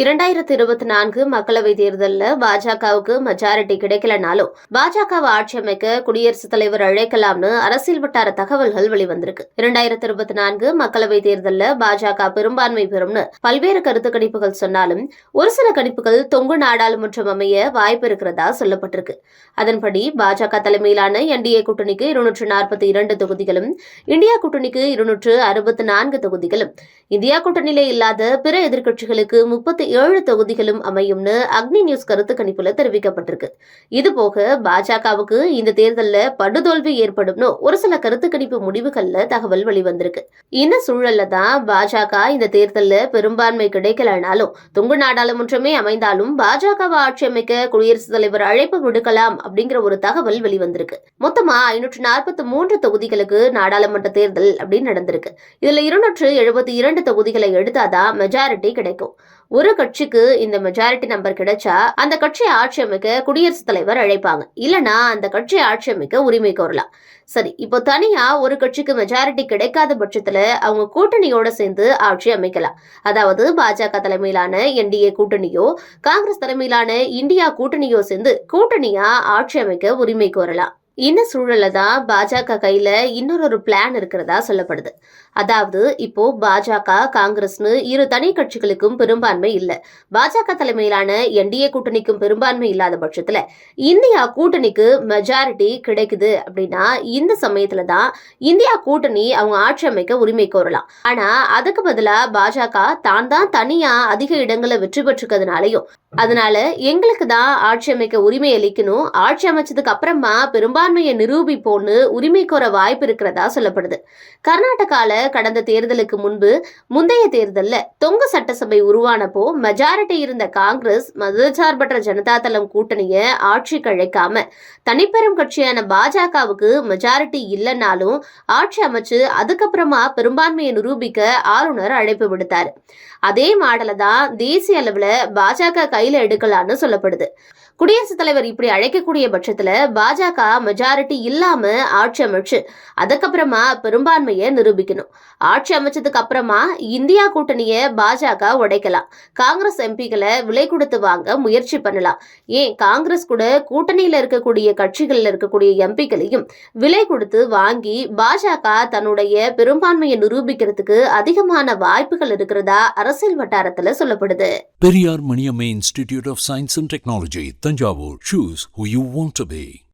இரண்டாயிரத்தி இருபத்தி நான்கு மக்களவை தேர்தலில் பாஜகவுக்கு மெஜாரிட்டி கிடைக்கலனாலும் பாஜகவை ஆட்சி அமைக்க குடியரசுத் தலைவர் அழைக்கலாம்னு அரசியல் வட்டார தகவல்கள் வெளிவந்திருக்கு. இரண்டாயிரத்தி இருபத்தி நான்கு மக்களவை தேர்தலில் பாஜக பெரும்பான்மை பெறும்னு பல்வேறு கருத்து கணிப்புகள் சொன்னாலும் ஒரு சில கணிப்புகள் தொங்கு நாடாளுமன்றம் அமைய வாய்ப்பு இருக்கிறதா சொல்லப்பட்டிருக்கு. அதன்படி பாஜக தலைமையிலான என்டிஏ கூட்டணிக்கு இருநூற்று நாற்பத்தி இரண்டு தொகுதிகளும் இந்தியா கூட்டணிக்கு இருநூற்று அறுபத்தி நான்கு தொகுதிகளும். இந்தியா கூட்டணியிலே இல்லாத பிற எதிர்க்கட்சிகளுக்கு முப்பத்தி ஏழு தொகுதிகளும் அமையும்னு அக்னி நியூஸ் கருத்து கணிப்புல தெரிவிக்கப்பட்டிருக்கு. இது போக பாஜகவுக்கு இந்த தேர்தலில் படுதோல்வி ஏற்படும்னு ஒரு சில கருத்து கணிப்பு முடிவுகள்ல தகவல் வெளிவந்திருக்கு. இந்த சூழல்ல தான் பாஜக இந்த தேர்தலில் பெரும்பான்மை கிடைக்கலனாலும் தொங்கு நாடாளுமன்றமே அமைந்தாலும் பாஜகவை ஆட்சி அமைக்க குடியரசுத் தலைவர் அழைப்பு விடுக்கலாம் அப்படிங்கிற ஒரு தகவல் வெளிவந்திருக்கு. மொத்தமா ஐநூற்று நாற்பத்தி மூன்று தொகுதிகளுக்கு நாடாளுமன்ற தேர்தல் அப்படின்னு நடந்திருக்கு. இதுல இருநூற்று எழுபத்தி இரண்டு தொகுதிகளை எடுத்தாதான் மெஜாரிட்டி கிடைக்கும். ஒரு கட்சிக்கு இந்த மெஜாரிட்டி நம்பர் கிடைச்சா அந்த கட்சியை ஆட்சி அமைக்க குடியரசுத் தலைவர் அழைப்பாங்க. இல்லனா அந்த கட்சியை ஆட்சி அமைக்க உரிமை கோரலாம். சரி இப்போ தனியா ஒரு கட்சிக்கு மெஜாரிட்டி கிடைக்காத பட்சத்துல அவங்க கூட்டணியோட சேர்ந்து ஆட்சி அமைக்கலாம். அதாவது பாஜக தலைமையிலான என்டிஏ கூட்டணியோ காங்கிரஸ் தலைமையிலான இந்தியா கூட்டணியோ சேர்ந்து கூட்டணியா ஆட்சி அமைக்க உரிமை கோரலாம். இந்த சூழல்ல தான் பாஜக கையில இன்னொரு ஒரு பிளான் இருக்கிறதா சொல்லப்படுது. அதாவது இப்போ பாஜக காங்கிரஸ்னு இரு தனி கட்சிகளுக்கும் பெரும்பான்மை இல்லை. பாஜக தலைமையிலான என்டிஏ கூட்டணிக்கும் பெரும்பான்மை இல்லாத பட்சத்துல இந்தியா கூட்டணிக்கு மெஜாரிட்டி கிடைக்குது அப்படின்னா இந்த சமயத்துல தான் இந்தியா கூட்டணி அவங்க ஆட்சி அமைக்க உரிமை கோரலாம். ஆனா அதுக்கு பதிலா பாஜக தான் தான் தனியா அதிக இடங்களை வெற்றி பெற்றுக்கிறதுனாலையும் அதனால எங்களுக்கு தான் ஆட்சி அமைக்க உரிமை அளிக்கணும். ஆட்சி அமைச்சதுக்கு அப்புறமா பெரும்பான்மையை நிரூபிப்போன்னு உரிமை கோர வாய்ப்பு இருக்கிறதா சொல்லப்படுது. கர்நாடகால கடந்த தேர்தலுக்கு முன்பு முந்தைய தேர்தலில் தொங்கு சட்டசபை உருவானப்போ மெஜாரிட்டி இருந்த காங்கிரஸ் மதச்சார்பற்ற ஜனதா தளம் கூட்டணியை ஆட்சி கழைக்காம தனிப்பெரும் கட்சியான பாஜகவுக்கு மெஜாரிட்டி இல்லைன்னாலும் ஆட்சி அமைச்சு அதுக்கப்புறமா பெரும்பான்மையை நிரூபிக்க ஆளுநர் அழைப்பு விடுத்தாரு. அதே மாடலை தான் தேசிய அளவுல பாஜக கையில எடுக்கலான்னு சொல்லப்படுது. குடியரசுத் தலைவர் இப்படி அழைக்கக்கூடிய பட்சத்துல பாஜக மெஜாரிட்டி இல்லாம ஆட்சி அமைச்சு அதுக்கப்புறமா பெரும்பான்மையை நிரூபிக்கணும். ஆட்சி அமைச்சதுக்கு அப்புறமா இந்தியா கூட்டணியை பாஜக உடைக்கலாம். காங்கிரஸ் எம்பிகளை விலை கொடுத்து வாங்க முயற்சி பண்ணலாம். ஏன்? காங்கிரஸ் கூட கூட்டணியில இருக்கக்கூடிய கட்சிகள்ல இருக்கக்கூடிய எம்பிக்களையும் விலை கொடுத்து வாங்கி பாஜக தன்னுடைய பெரும்பான்மையை நிரூபிக்கிறதுக்கு அதிகமான வாய்ப்புகள் இருக்கிறதா அரசியல் வட்டாரத்துல சொல்லப்படுது. Periyar Maniammai institute of science and technology Thanjavur. Choose who you want to be.